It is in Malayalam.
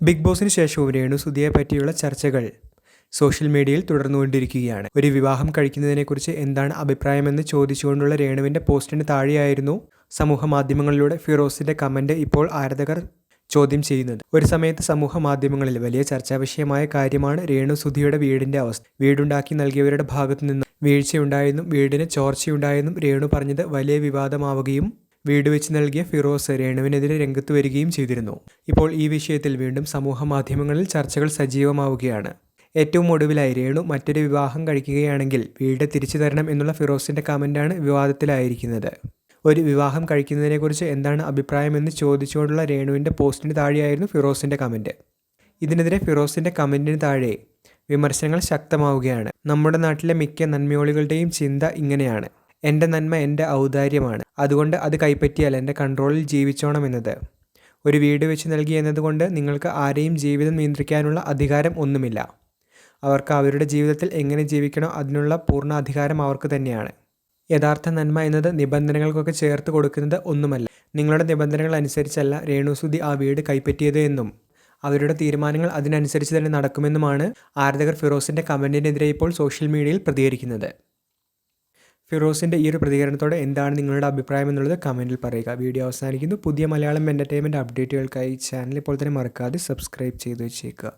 ബിഗ് ബോസിന് ശേഷവും രേണു സുധിയെ പറ്റിയുള്ള ചർച്ചകൾ സോഷ്യൽ മീഡിയയിൽ തുടർന്നുകൊണ്ടിരിക്കുകയാണ്. ഒരു വിവാഹം കഴിക്കുന്നതിനെക്കുറിച്ച് എന്താണ് അഭിപ്രായമെന്ന് ചോദിച്ചുകൊണ്ടുള്ള രേണുവിന്റെ പോസ്റ്റിന് താഴെയായിരുന്നു സമൂഹ മാധ്യമങ്ങളിലൂടെ ഫിറോസിന്റെ കമന്റ് ഇപ്പോൾ ആരാധകർ ചോദ്യം ചെയ്യുന്നത്. ഒരു സമയത്ത് സമൂഹ മാധ്യമങ്ങളിൽ വലിയ ചർച്ചാ വിഷയമായ കാര്യമാണ് രേണു സുധിയുടെ വീടിന്റെ അവസ്ഥ. വീടുണ്ടാക്കി നൽകിയവരുടെ ഭാഗത്തു നിന്ന് വീഴ്ചയുണ്ടായെന്നും വീടിന് ചോർച്ചയുണ്ടായെന്നും രേണു പറഞ്ഞത് വലിയ വിവാദമാവുകയും വീട് വെച്ച് നൽകിയ ഫിറോസ് രേണുവിനെതിരെ രംഗത്ത് വരികയും ചെയ്തിരുന്നു. ഇപ്പോൾ ഈ വിഷയത്തിൽ വീണ്ടും സമൂഹ മാധ്യമങ്ങളിൽ ചർച്ചകൾ സജീവമാവുകയാണ്. ഏറ്റവും ഒടുവിലായി രേണു മറ്റൊരു വിവാഹം കഴിക്കുകയാണെങ്കിൽ വീട് തിരിച്ചു തരണം എന്നുള്ള ഫിറോസിന്റെ കമന്റാണ് വിവാദത്തിലായിരിക്കുന്നത്. ഒരു വിവാഹം കഴിക്കുന്നതിനെക്കുറിച്ച് എന്താണ് അഭിപ്രായമെന്ന് ചോദിച്ചുകൊണ്ടുള്ള രേണുവിന്റെ പോസ്റ്റിന് താഴെയായിരുന്നു ഫിറോസിന്റെ കമന്റ്. ഇതിനെതിരെ ഫിറോസിന്റെ കമന്റിന് താഴെ വിമർശനങ്ങൾ ശക്തമാവുകയാണ്. നമ്മുടെ നാട്ടിലെ മിക്ക നന്മയോളികളുടെയും ചിന്ത ഇങ്ങനെയാണ്. എന്റെ നന്മ എന്റെ ഔദാര്യമാണ്. അതുകൊണ്ട് അത് കൈപ്പറ്റിയാൽ എന്റെ കൺട്രോളിൽ ജീവിച്ചോണമെന്നത് ഒരു വീട് വെച്ച് നൽകി എന്നതുകൊണ്ട് നിങ്ങൾക്ക് ആരെയും ജീവിതം നിയന്ത്രിക്കാനുള്ള അധികാരം ഒന്നുമില്ല. അവർക്ക് അവരുടെ ജീവിതത്തിൽ എങ്ങനെ ജീവിക്കണോ അതിനുള്ള പൂർണ അധികാരം അവർക്ക് തന്നെയാണ്. യഥാർത്ഥ നന്മ എന്നത് നിബന്ധനകൾക്കൊക്കെ ചേർത്ത് കൊടുക്കുന്നത് ഒന്നുമല്ല. നിങ്ങളുടെ നിബന്ധനകൾ അനുസരിച്ചല്ല രേണുസുതി ആ വീട് കൈപ്പറ്റിയത് എന്നും. അവരുടെ തീരുമാനങ്ങൾ അതിനനുസരിച്ച് തന്നെ നടക്കുമെന്നുമാണ് ആരാധകർ ഫിറോസിന്റെ കമന്റിനെതിരെ ഇപ്പോൾ സോഷ്യൽ മീഡിയയിൽ പ്രതികരിക്കുന്നത്. ഫിറോസിന്റെ ഈ ഒരു പ്രതികരണത്തോടെ എന്താണ് നിങ്ങളുടെ അഭിപ്രായം എന്നുള്ളത് കമന്റിൽ പറയുക. വീഡിയോ അവസാനിക്കുന്നു. പുതിയ മലയാളം എന്റർടൈൻമെന്റ് അപ്ഡേറ്റുകൾക്കായി ചാനൽ ഇപ്പോൾ തന്നെ മറക്കാതെ സബ്സ്ക്രൈബ് ചെയ്ത് വെച്ചേക്കുക.